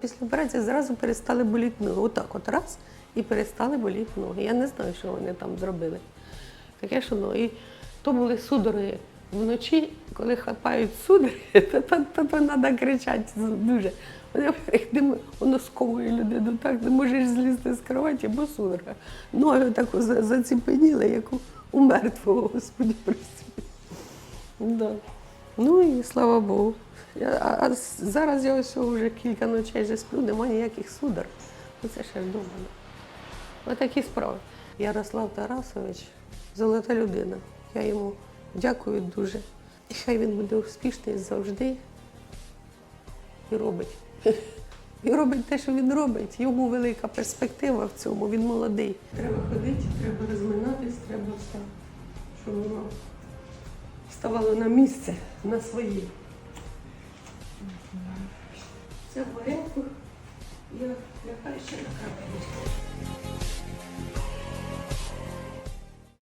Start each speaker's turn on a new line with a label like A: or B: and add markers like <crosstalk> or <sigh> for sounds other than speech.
A: Після операції зразу перестали боліти ноги. Отак от раз і перестали боліти ноги. Я не знаю, що вони там зробили. Таке, що ну, і то були судороги вночі, коли хапають судороги, <laughs> то, то, то, то треба кричати дуже. Воно сковує людину так, не можеш злізти з кроваті, бо судорога. Ноги так заціпеніли, як у, мертвого, <laughs> господі прости. Да. Ну і слава Богу. А, а зараз я ось вже кілька ночей вже сплю, немає ніяких судор. Оце ще ж думаю. Отакі справи. Ярослав Тарасович золота людина. Я йому дякую дуже. І хай він буде успішний завжди і робить. <laughs> І робить те, що він робить. Йому велика перспектива в цьому, він молодий. Треба ходити, треба розминатись, треба все, щоб воно ставало на місце, на свої. В порядку. Я лягаю ще на кровать.